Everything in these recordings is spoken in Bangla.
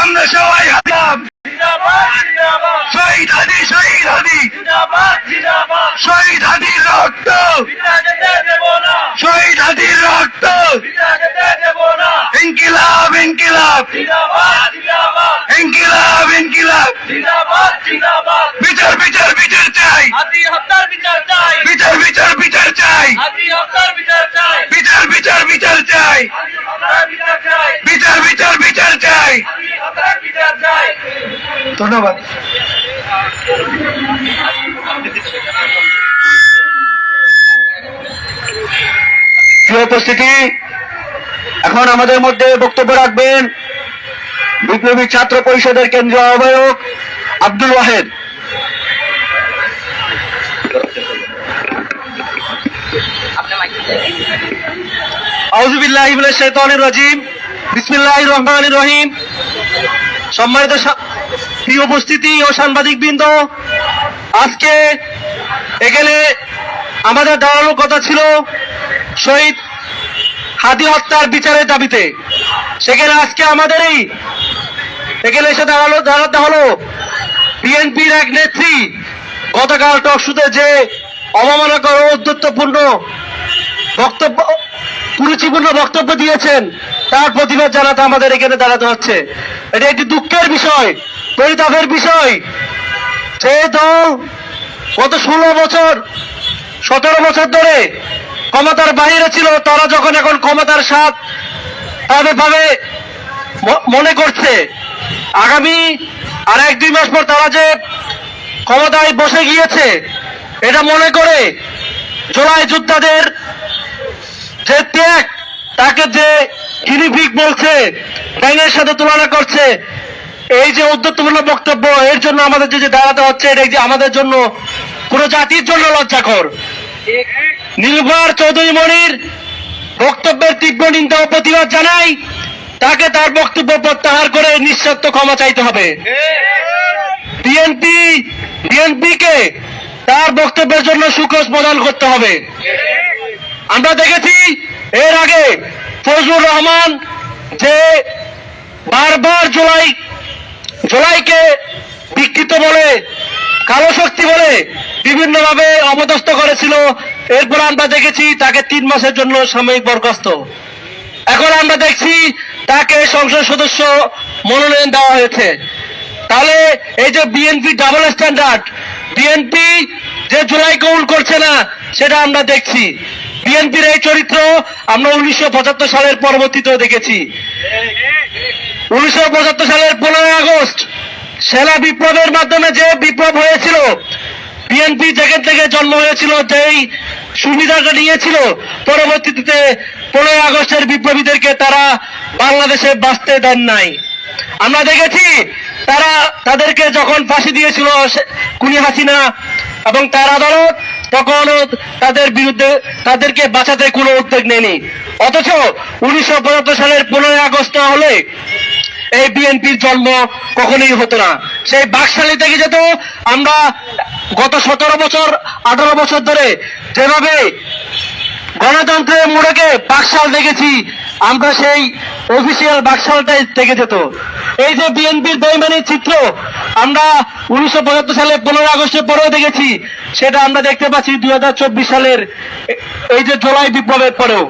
আমরা সবাই হাতাম শহীদ হাদি শহীদ হাদি। শহীদ হাদির রক্ত। শহীদ হাদির রক্ত। ইনকিলাব ইনকিলাব। ইনকিলাব ইনকিলাব। বিচার বিচার বিচার চাই। বিচার বিচার বিচার চাই। বিচার বিচার বিচার চাই। বিচার বিচার বিচার চাই। ধন্যবাদ। উপস্থিতি, এখন আমাদের মধ্যে বক্তব্য রাখবেন বিপ্লবী ছাত্র পরিষদের কেন্দ্রীয় আহ্বায়ক আব্দুল ওয়াহেদ। আউজুবিল্লাহ রাজিম। বিসমিল্লাহ রহমান রহিম। সম্মানিত প্রিয় উপস্থিতি ও সাংবাদিক বৃন্দ আজকে এখানে আমাদের দাঁড়ানোর কথা ছিল শহীদ হাদি হত্যার বিচারের দাবিতে। সেখানে আজকে আমাদের এই এখানে এসে দাঁড়াল, দাঁড়াতে হলো বিএনপির এক নেত্রী, গতকাল টকশুতে যে অবমাননাকর উদ্ধত্তপূর্ণ বক্তব্য, কুরুচিপূর্ণ বক্তব্য দিয়েছেন, তার প্রতিবাদ জানাতে আমাদের এখানে দাঁড়াতে হচ্ছে। এটা একটি দুঃখের বিষয়। পরিতাপের বিষয়। যে দল গত ষোলো বছর, সতেরো বছর ধরে ক্ষমতার বাইরে ছিল। তারা যখন এখন ক্ষমতার স্বাদ পাবে পাবে মনে করছে। আগামী আর এক দুই মাস পর তারা যে ক্ষমতায় বসে গিয়েছে, এটা মনে করে জুলাই যোদ্ধাদের যে ত্যাগ, তাকে যে গিনিফিক বলছে, ব্যাঙের সাথে তুলনা করছে এই যে উদ্যত্তপূর্ণ বক্তব্য, এর জন্য আমাদের যে দাঁড়াতে হচ্ছে, এটা যে আমাদের জন্য পুরো জাতির জন্য লজ্জাকর। নীলবার চৌধুরী মনির বক্তব্যের তীব্র নিন্দা ও প্রতিবাদ জানাই, তাকে তার বক্তব্য প্রত্যাহার করে নিঃস্বার্থ ক্ষমা চাইতে হবে। বিএনপি বিএনপিকে তার বক্তব্যের জন্য সুখোষ প্রদান করতে হবে। আমরা দেখেছি, এর আগে ফজলুর রহমান যে বারবার জুলাই জুলাইকে বিকৃত বলে, কালো শক্তি বলে বিভিন্নভাবে অপদস্থ করেছিল। এরপর আমরা দেখেছি তাকে তিন মাসের জন্য সাময়িক বরখাস্ত। এখন আমরা দেখছি তাকে সংসদ সদস্য মনোনয়ন দেওয়া হয়েছে। তাহলে এই যে বিএনপি ডাবল স্ট্যান্ডার্ড বিএনপি যে জুলাই কবুল করছে না, সেটা আমরা দেখছি। বিএনপির এই চরিত্র আমরা উনিশশো পঁচাত্তর সালের পরবর্তীতেও দেখেছি। উনিশশো পঁচাত্তর সালের পনেরোই আগস্ট সেনা বিপ্লবের মাধ্যমে যে বিপ্লব হয়েছিল, বিএনপি যেখান থেকে জন্ম হয়েছিল, যেই সুবিধাটা নিয়েছিল, পরবর্তীতে পনেরোই আগস্টের বিপ্লবীদেরকে তারা বাংলাদেশে বাঁচতে দেন নাই। আমরা দেখেছি, তারা তাদেরকে যখন ফাঁসি দিয়েছিল কুনি হাসিনা এবং তার আদালত তখন তাদের বিরুদ্ধে তাদেরকে বাঁচাতে কোনো উদ্যোগ নেয়নি। অথচ উনিশশো পঁচাত্তর সালের পনেরোই আগস্ট হলে এই বিএনপির জন্ম কখনোই হতো না। সেই বাকশালী থেকে যেত আমরা গত সতেরো বছর, আঠারো বছর ধরে যেভাবে গণতন্ত্রের মোড়কে বাকশাল দেখেছি, আমরা সেই অফিসিয়াল বাকশালটাই থেকে যেত। এই যে বিএনপির বেইমানির চিত্র আমরা উনিশশো পঁচাত্তর সালে পনেরো আগস্টের পরেও দেখেছি, সেটা আমরা দেখতে পাচ্ছি দুই হাজার চব্বিশ সালের এই যে জুলাই বিপ্লবের পরেও।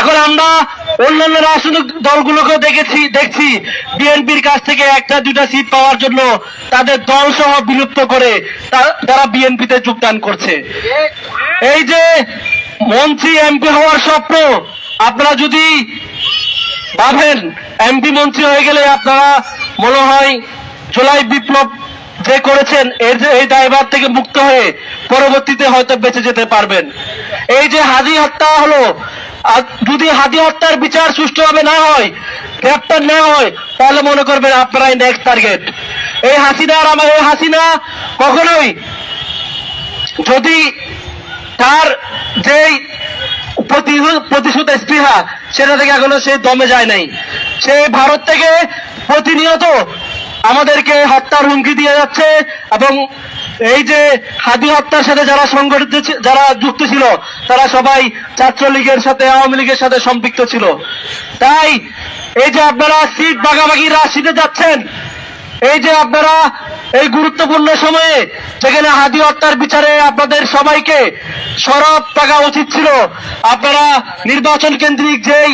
এখন আমরা অন্যান্য রাজনৈতিক দলগুলোকেও দেখেছি, দেখছি। বিএনপির কাছ থেকে একটা, দুটা সিট পাওয়ার জন্য তাদের দল সহ বিলুপ্ত করে তারা বিএনপিতে যোগদান করছে। এই যে মন্ত্রী এমপি হওয়ার স্বপ্ন, আপনারা যদি ভাবেন, এমপি মন্ত্রী হয়ে গেলে আপনারা মনে হয় জুলাই বিপ্লব যে করেছেন, এর যে, এই দায়ভার থেকে মুক্ত হয়ে পরবর্তীতে হয়তো বেঁচে যেতে পারবেন। এই যে হাজি হত্যা হলো যদি হাদি হত্যার বিচার সুষ্ঠুভাবে না হয়, গ্রেপ্তার না হয়, তাহলে মনে করবেন আপনারাই নেক্সট টার্গেট এই হাসিনা আর আমার এই হাসিনা কখনোই যদি তার যেই প্রতিশোধ স্পৃহা, সেটা থেকে এখনও সে দমে যায় নাই। সে ভারত থেকে প্রতিনিয়ত আমাদেরকে হত্যার হুমকি দিয়ে যাচ্ছে এবং এই যে হাদি হত্যার সাথে যারা সংগঠিত যারা যুক্ত ছিল, তারা সবাই ছাত্রলীগের সাথে, আওয়ামী লীগের সাথে সম্পৃক্ত ছিল। তাই এই যে আপনারা সিট ভাগাভাগি রাশিতে যাচ্ছেন, এই যে আপনারা এই গুরুত্বপূর্ণ সময়ে যেখানে হাদি হত্যার বিচারে আপনাদের সবাইকে সরব থাকা উচিত ছিল, আপনারা নির্বাচন কেন্দ্রিক যেই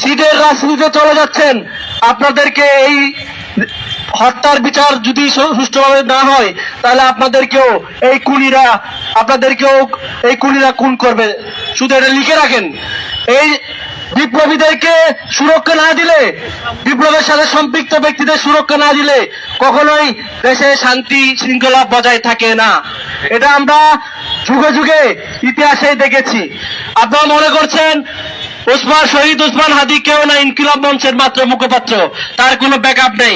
সিটের রাজনীতিতে চলে যাচ্ছেন, আপনাদেরকে এই হত্যার বিচার যদি সুষ্ঠুভাবে না হয়, তাহলে আপনাদেরকেও এই কুলিরা আপনাদেরকেও এই কুলিরা খুন করবে। শুধু এটা লিখে রাখেন। এই বিপ্লবীদেরকে সুরক্ষা না দিলে, বিপ্লবের সাথে সম্পৃক্ত ব্যক্তিদের সুরক্ষা না দিলে কখনোই দেশে শান্তি শৃঙ্খলা বজায় থাকে না। এটা আমরা যুগে যুগে ইতিহাসে দেখেছি। আপনারা মনে করছেন ওসমান শহীদ ওসমান হাদি, কেউ না, ইনকিলাব মঞ্চের মাত্র মুখপাত্র। তার কোনো ব্যাকআপ নেই।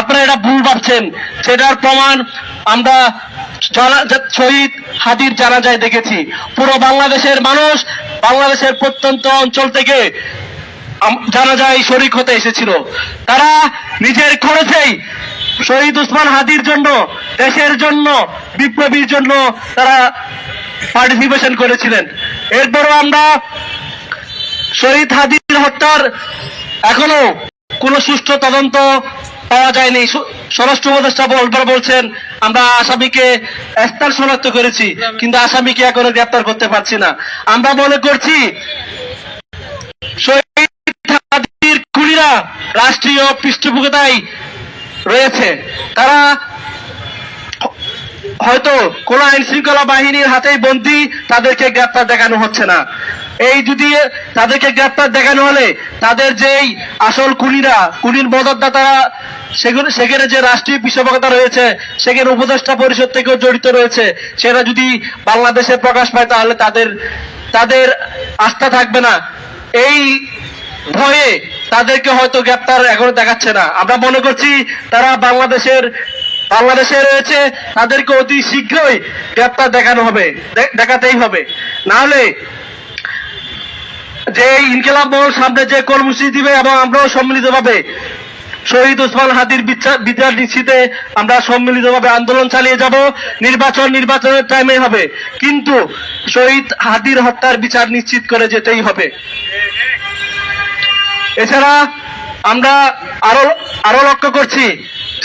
আপনারা এটা ভুল ভাবছেন। সেটার প্রমাণ আমরা শহীদ হাদির জানাজায় দেখেছি। পুরো বাংলাদেশের মানুষ বাংলাদেশের প্রত্যন্ত অঞ্চল থেকে জানাজায় শরিক হতে এসেছিল। তারা নিজের খরচেই শহীদ উসমান হাদির জন্য, দেশের জন্য, বিপ্লবীর জন্য তারা পার্টিসিপেশন করেছিলেন। এরপরও আমরা শহীদ হাদির হত্যার এখনও কোনো সুষ্ঠু তদন্ত পাওয়া যায়নি। স্বরাষ্ট্র উপদেষ্টা বলবার বলছেন, আমরা আসামিকে স্থান শনাক্ত করেছি, কিন্তু আসামিকে এখনও গ্রেপ্তার করতে পারছি না। আমরা মনে করছি শহীদ রাষ্ট্রীয় পৃষ্ঠপোষকতায় রয়েছে। তারা হয়তো কোন আইন শৃঙ্খলা বাহিনীর হাতেই বন্দি তাদেরকে গ্রেপ্তার দেখানো হচ্ছে না। এই যদি তাদেরকে গ্রেপ্তার দেখানো হলে তাদের যেই আসল কুলিরা কুলির মদতদাতারা সেগুলো সেখানে যে রাষ্ট্রীয় পৃষ্ঠপোষকতা রয়েছে, সেখানে উপদেষ্টা পরিষদ থেকেও জড়িত রয়েছে, সেটা যদি বাংলাদেশে প্রকাশ পায় তাহলে তাদের তাদের আস্থা থাকবে না। এই ভয়ে তাদেরকে হয়তো গ্রেপ্তার এখনও দেখাচ্ছে না। আমরা মনে করছি তারা বাংলাদেশের বাংলাদেশে রয়েছে, তাদেরকে অতি শীঘ্রই গ্রেপ্তার দেখানো হবে দেখাতেই হবে। না হলে যে ইনকিলাব মহল সামনে যে কর্মসূচি দিবে এবং আমরাও সম্মিলিতভাবে শহীদ ওসমান হাদির বিচার নিশ্চিতে আমরা সম্মিলিতভাবে আন্দোলন চালিয়ে যাব। নির্বাচন নির্বাচনের টাইমে হবে। কিন্তু শহীদ হাদির হত্যার বিচার নিশ্চিত করে যেতেই হবে। এছাড়া আমরা আরও আরও লক্ষ্য করছি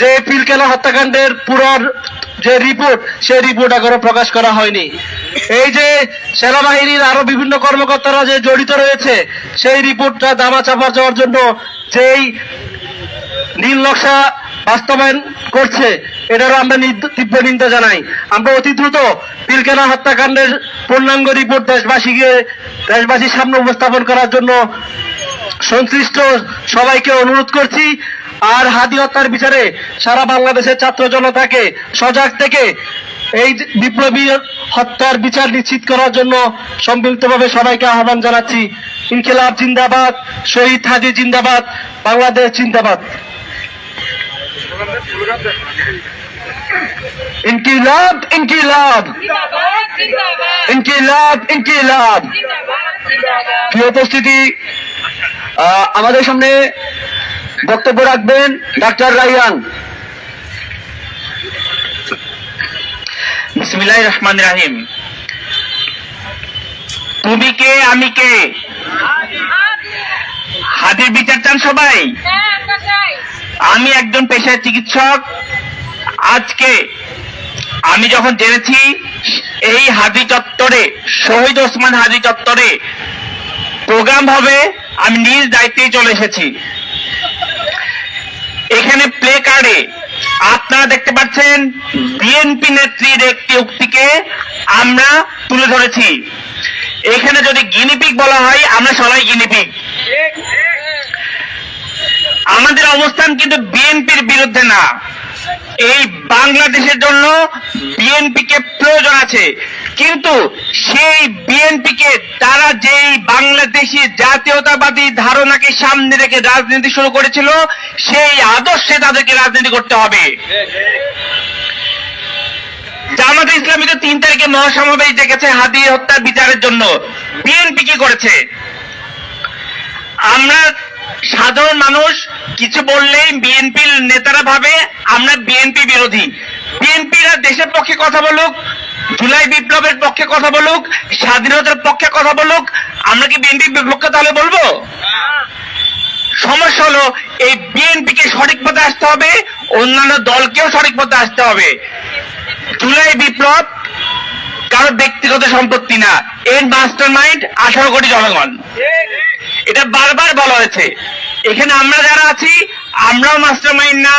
যে পিলকেলা হত্যাকাণ্ডের পুরো যে রিপোর্ট, সেই রিপোর্ট এখনও প্রকাশ করা হয়নি। এই যে সেনাবাহিনীর আরও বিভিন্ন কর্মকর্তারা যে জড়িত রয়েছে, সেই রিপোর্টটা দামা চাপা যাওয়ার জন্য যেই নীল নকশা বাস্তবায়ন করছে, এটারও আমরা তীব্র নিন্দা জানাই। আমরা অতি দ্রুত পিলকেনা হত্যাকাণ্ডের পূর্ণাঙ্গ রিপোর্ট দেশবাসীকে, দেশবাসীর সামনে উপস্থাপন করার জন্য সংশ্লিষ্ট সবাইকে অনুরোধ করছি আর হাদি হত্যার বিচারে সারা বাংলাদেশের ছাত্র জনতাকে সজাগ থেকে এই বিপ্লবী হত্যার বিচার নিশ্চিত করার জন্য সম্মিলিতভাবে সবাইকে আহ্বান জানাচ্ছি। ইনকিলাব জিন্দাবাদ শহীদ হাদি জিন্দাবাদ বাংলাদেশ জিন্দাবাদ। ইনকিলাব ইনকিলাব। ইনকিলাব ইনকিলাব। প্রিয় উপস্থিতি আমাদের সামনে বক্তব্য রাখবেন ডাক্তার রাইয়ান। বিসমিল্লাহির রহমানির রাহিম। তুমি কে, আমি কে? হাদির বিচার চান সবাই? আমি একজন পেশায় চিকিৎসক। আজকে আমি যখন জেনেছি, এই হাদি চত্বরে, শহীদ ওসমান হাদি চত্বরে প্রোগ্রাম হবে, আমি নিজ দায়িত্বেই চলে এসেছি। এখানে প্লে কার্ডে আপনারা দেখতে পাচ্ছেন বিএনপি নেত্রীর একটি উক্তিকে আমরা তুলে ধরেছি। এখানে যদি গিনিপিক বলা হয়, আমরা সবাই গিনিপিক আমাদের অবস্থান কিন্তু বিএনপির বিরুদ্ধে না। এই বাংলাদেশের জন্য বিএনপিকে প্রয়োজন আছে। কিন্তু সেই বিএনপিকে তারা যেই বাংলাদেশি জাতীয়তাবাদী ধারণাকে সামনে রেখে রাজনীতি শুরু করেছিল, সেই আদর্শে তাদেরকে রাজনীতি করতে হবে। জামাতে ইসলামী তো তিন তারিখে মহাসমাবেশ ডেকেছে হাদি হত্যার বিচারের জন্য। বিএনপি কি করেছে? আমরা সাধারণ মানুষ কিছু বললেই বিএনপির নেতারা ভাবে, আমরা বিএনপি বিরোধী। বিএনপিরা দেশের পক্ষে কথা বলুক, জুলাই বিপ্লবের পক্ষে কথা বলুক, স্বাধীনতার পক্ষে কথা বলুক, আমরা কি বিএনপি বিপক্ষে তাহলে বলব? সমস্যা হলো, এই বিএনপিকে সঠিক পথে আসতে হবে, অন্যান্য দলকেও সঠিক পথে আসতে হবে। জুলাই বিপ্লব কারও ব্যক্তিগত সম্পত্তি না, এর মাস্টার মাইন্ড আঠারো কোটি জনগণ। এটা বারবার বলা হয়েছে। এখানে আমরা যারা আছি, আমরাও মাস্টার মাইন্ড না,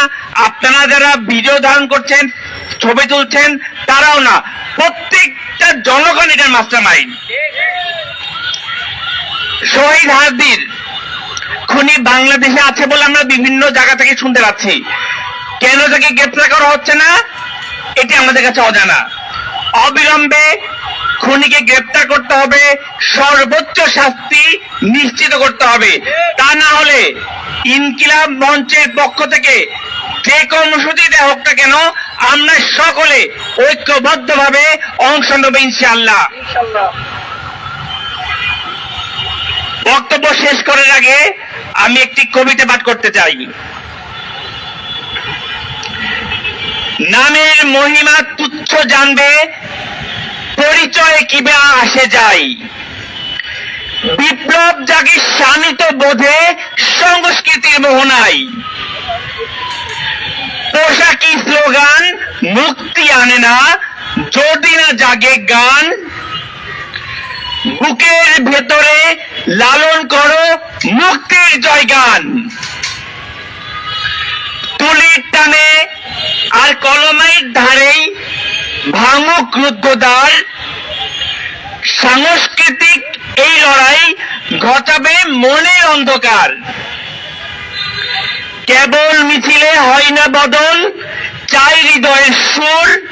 আপনারা যারা ভিডিও ধারণ করছেন, ছবি তুলছেন, তারাও না। প্রত্যেকটা জনগণ এটার মাস্টার মাইন্ড শহীদ হাদির খুনি বাংলাদেশে আছে বলে আমরা বিভিন্ন জায়গা থেকে শুনতে পাচ্ছি। কেন তাকে গ্রেপ্তার করা হচ্ছে না? এটি আমাদের কাছে অজানা। অবিলম্বে খুনিকে গ্রেপ্তার করতে হবে। সর্বোচ্চ শাস্তি নিশ্চিত করতে হবে। তা না হলে ইনকিলাব মঞ্চের পক্ষ থেকে যে কর্মসূচি দেওয়া হোক না কেন, আমরা সকলে ঐক্যবদ্ধভাবে অংশ নেব ইনশাআল্লাহ। বক্তব্য শেষ করার আগে আমি একটি কবিতা পাঠ করতে চাই। নামের মহিমা তুচ্ছ জানবে, পরিচয় কিবা আসে যায়। বিপ্লব জাগে শানিত বোধে সংস্কৃতির মোহনায় পোশাকি স্লোগান, মুক্তি আনে না, যদি না জাগে গান। বুকের ভেতরে লালন করো, মুক্তির জয়গান। তুলির টানে আর কলমের ধারেই ভাঙুক রুদ্ধদ্বার। সাংস্কৃতিক এই লড়াই ঘটাবে মনের অন্ধকার। কেবল মিছিলে হয় না বদল, চাই হৃদয়ের সুর।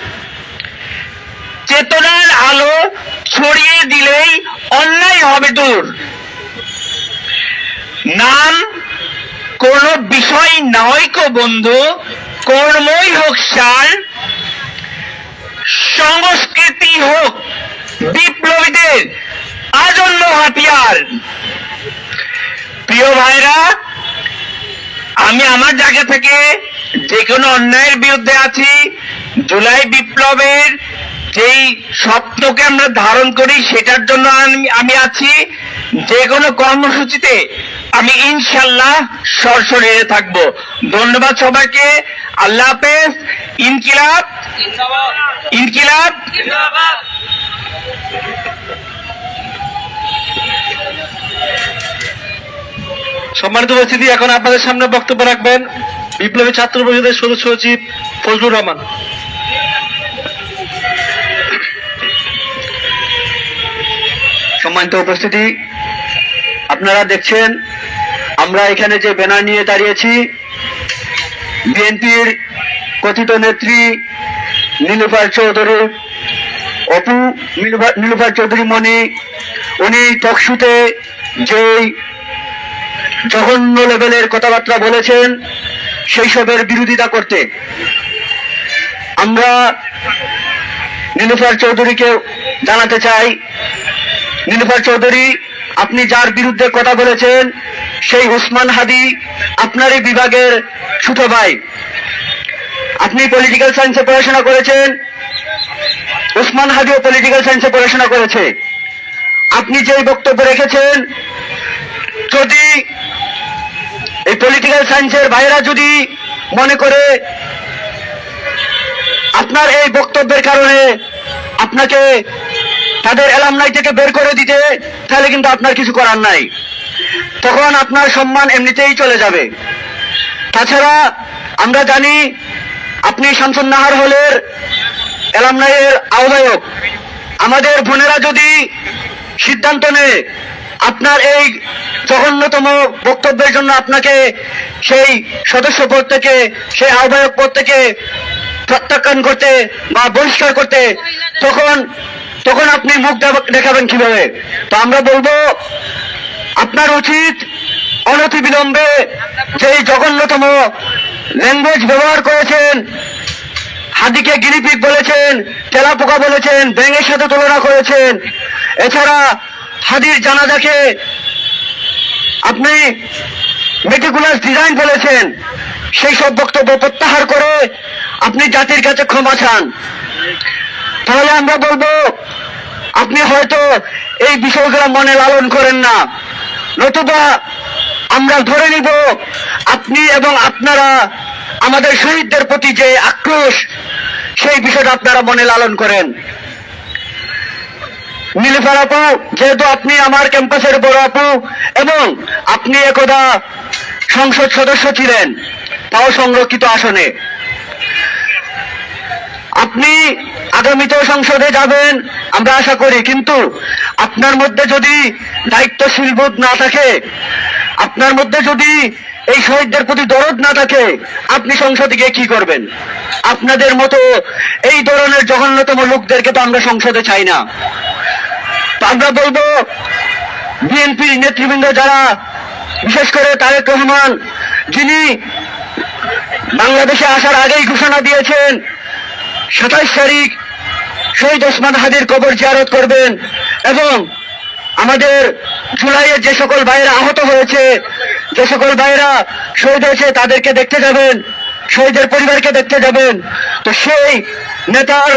চেতনার আলো ছড়িয়ে দিলেই অন্যায় হবে দূর। নাম কোন বিষয় নয় কো বন্ধু, কর্মই হোক সার। সংস্কৃতি হোক বিপ্লবীদের আজন্ম হাতিয়ার। প্রিয় ভাইরা, আমি আমার জায়গা থেকে যে কোনো অন্যায়ের বিরুদ্ধে আছি। জুলাই বিপ্লবের যেই স্বপ্নকে আমরা ধারণ করি, সেটার জন্য আমি আছি। যে কোনো কর্মসূচিতে আমি ইনশাল্লাহ সরসরিয়ে থাকব। ধন্যবাদ সবাইকে। আল্লাহ হাফেজ। ইনকিলাব। ইনকিলাব। সম্মানিত উপস্থিতি এখন আপনাদের সামনে বক্তব্য রাখবেন বিপ্লবী ছাত্র পরিষদের সদস্য সচিব ফজলুর রহমান। সম্মানিত উপস্থিতি, আপনারা দেখছেন, আমরা এখানে যে ব্যানার নিয়ে দাঁড়িয়েছি, বিএনপির কথিত নেত্রী নীলুফার চৌধুরী, অপু নীলুফার চৌধুরী মণি উনি টকশুতে যেই জঘন্য লেভেলের কথাবার্তা বলেছেন সেই সবের বিরোধিতা করতে। আমরা নীলুফার চৌধুরীকে জানাতে চাই। নীলুফার চৌধুরী, আপনি যার বিরুদ্ধে কথা বলেছেন, সেই উসমান হাদি আপনারই বিভাগের ছোট ভাই। আপনি পলিটিক্যাল সায়েন্সে পড়াশোনা করেছেন, উসমান হাদিও পলিটিক্যাল সায়েন্সে পড়াশোনা করেছে। আপনি যেই বক্তব্য রেখেছেন, যদি এই পলিটিক্যাল সায়েন্সের ভাইরা যদি মনে করে আপনার এই বক্তব্যের কারণে আপনাকে তাদের এলামনাই থেকে বের করে দিতে, তাহলে কিন্তু আপনার কিছু করার নাই। তখন আপনার সম্মান এমনিতেই চলে যাবে। তাছাড়া আমরা জানি আপনি শামসুন নাহার হলের এলামনাইয়ের আহ্বায়ক। আমাদের বোনেরা যদি সিদ্ধান্ত নেয় আপনার এই জঘন্যতম বক্তব্যের জন্য আপনাকে সেই সদস্য পদ থেকে, সেই আহ্বায়ক পদ থেকে প্রত্যাখ্যান করতে বা বহিষ্কার করতে তখন তখন আপনি মুখ দেখ- দেখাবেন কীভাবে? তো আমরা বলব, আপনার উচিত অনতি বিলম্বে যেই জঘন্যতম ল্যাঙ্গুয়েজ ব্যবহার করেছেন, হাদিকে গিরিপিক বলেছেন, তেলাপোকা বলেছেন, ব্যাঙের সাথে তুলনা করেছেন, এছাড়া হাদির জানাজাকে আপনি মেটিকুলাস ডিজাইন বলেছেন, সেই সব বক্তব্য প্রত্যাহার করে আপনি জাতির কাছে ক্ষমা চান। তাহলে আমরা বলব, আপনি হয়তো এই বিষয়গুলো মনে লালন করেন না। নতুবা আমরা ধরে নিব, আপনি এবং আপনারা আমাদের শহীদদের প্রতি যে আক্রোশ, সেই বিষয়টা আপনারা মনে লালন করেন। নীলফার আপু, যেহেতু আপনি আমার ক্যাম্পাসের বড় আপু, এবং আপনি একদা সংসদ সদস্য ছিলেন, তাও সংরক্ষিত আসনে। আপনি আগামীতেও সংসদে যাবেন, আমরা আশা করি, কিন্তু আপনার মধ্যে যদি দায়িত্বশীল বোধ না থাকে, আপনার মধ্যে যদি এই শহীদদের প্রতি দরদ না থাকে, আপনি সংসদে গিয়ে কি করবেন? আপনাদের মতো এই ধরনের জঘন্যতম লোকদেরকে তো আমরা সংসদে চাই না। আমরা বলব বিএনপির নেতৃবৃন্দ যারা, বিশেষ করে তারেক রহমান, যিনি বাংলাদেশে আসার আগেই ঘোষণা দিয়েছেন, সাতাইশ তারিখ শহীদ ওসমান হাদির কবর জিয়ারত করবেন এবং আমাদের জুলাইয়ে যে সকল ভাইয়েরা আহত হয়েছে, যে সকল ভাইয়েরা শহীদ হয়েছে তাদেরকে দেখতে যাবেন, শহীদের পরিবারকে দেখতে যাবেন। তো সেই নেতার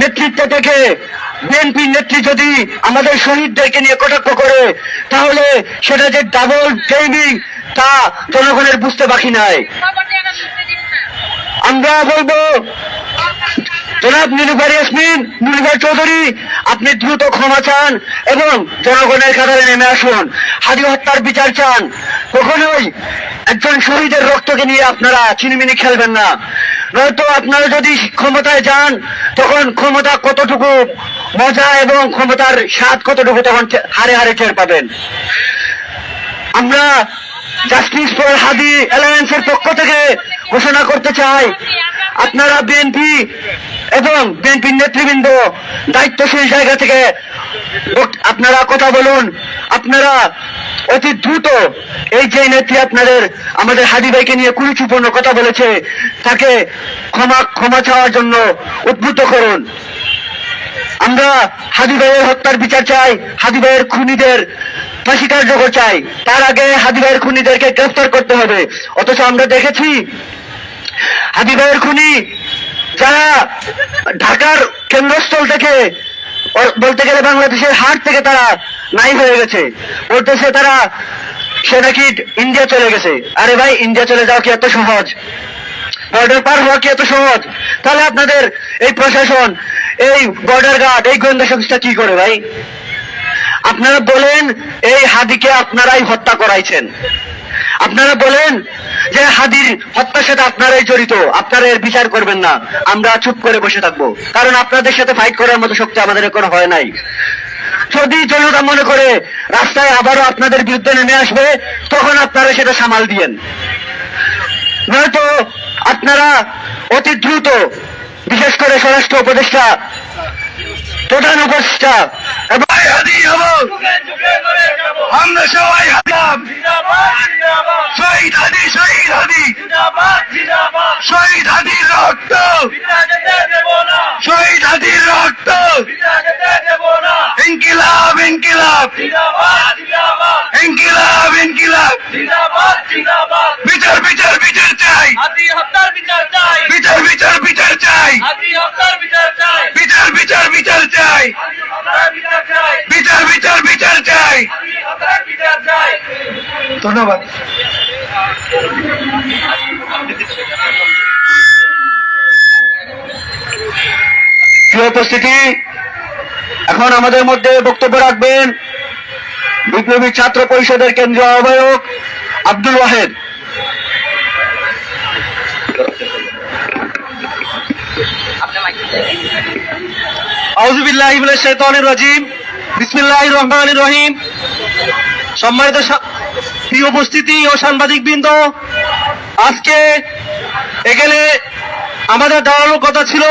নেতৃত্ব থেকে বিএনপির নেত্রী যদি আমাদের শহীদদেরকে নিয়ে কটাক্ষ করে, তাহলে সেটা যে ডাবল গেমিং তা জনগণের বুঝতে বাকি নাই। আমরা বলব, জনাব নীলুফার ইয়াসমিন, নীলুফার চৌধুরী, আপনি দ্রুত ক্ষমা চান এবং জনগণের কাতারে নেমে আসুন। হাদি হত্যার বিচার চান। কখনোই একজন শহীদের রক্তকে নিয়ে আপনারা চিনিমিনি খেলবেন না। নয়তো আপনারা যদি ক্ষমতায় যান, তখন ক্ষমতা কতটুকু মজা এবং ক্ষমতার স্বাদ কতটুকু তখন হারে হারে টের পাবেন। আমরা জাস্টিস ফর হাদি অ্যালায়েন্সের পক্ষ থেকে ঘোষণা করতে চাই, আপনারা বিএনপি এবং বিএনপির নেতৃবৃন্দ দায়িত্বশীল জায়গা থেকে আপনারা কথা বলুন, আপনারা অতি দ্রুত এই যে নেত্রী আপনাদের, আমাদের হাদি ভাইকে নিয়ে কুরুচিপূর্ণ কথা বলেছে, তাকে ক্ষমা ক্ষমা চাওয়ার জন্য উদ্বুদ্ধ করুন। আমরা হাদি ভাইয়ের হত্যার বিচার চাই হাদি ভাইয়ের খুনিদের ফাঁসি কার্যকর চাই। তার আগে হাদি ভাইয়ের খুনিদেরকে গ্রেফতার করতে হবে। অথচ আমরা দেখেছি হাদি ভাইয়ের খুনি যারা ঢাকার কেন্দ্রস্থল থেকে বলতে গেলে বাংলাদেশের হাট থেকে তারা নাই হয়ে গেছে। বলতেছে তারা, সে নাকি ইন্ডিয়া চলে গেছে। আরে ভাই, ইন্ডিয়া চলে যাওয়া কি এত সহজ? বর্ডার পার হওয়া কি এত সহজ? তাহলে আপনাদের এই প্রশাসন, এই বর্ডার গার্ড, এই গোয়েন্দা সংস্থা কি করে ভাই? আপনারা বলেন, এই হাদিকে আপনারাই হত্যা করাইছেন। আপনারা বলেন যে হাদির হত্যার সাথে আপনারাই জড়িত আপনারা এর বিচার করবেন না। আমরা চুপ করে বসে থাকব। কারণ আপনাদের সাথে ফাইট করার মতো শক্তি আমাদের এখনও হয় নাই। যদি জনতা মনে করে রাস্তায় আবারও আপনাদের বিরুদ্ধে নেমে আসবে তখন আপনারা সেটা সামাল দিয়েন। নয়তো আপনারা অতি দ্রুত বিশেষ করে স্বরাষ্ট্র উপদেষ্টা প্রধান উপদেষ্টা এবং আমরা সবাই শহীদ হাদি শহীদ হাদি। শহীদ হাদির রক্ত। শহীদ হাদির রক্ত। ইনকিলাব ইনকিলাব। ইনকিলাব ইনকিলাব। বিচার বিচার বিচার চাই। বিচার বিচার বিচার চাই। বিচার বিচার বিচার চাই। বিচার বিচার বিচার চাই। ধন্যবাদ। উপস্থিতি, এখন আমাদের মধ্যে বক্তব্য রাখবেন বিপ্লবী ছাত্র পরিষদের কেন্দ্রীয় আহ্বায়ক আব্দুল ওয়াহেদ। আউজুবিল্লাহ রাজিম। বিসমিল্লাহ রহমান রহিম। সম্মানিত প্রিয় উপস্থিতি ও সাংবাদিক বৃন্দ আজকে এখানে আমাদের দাঁড়ানোর কথা ছিল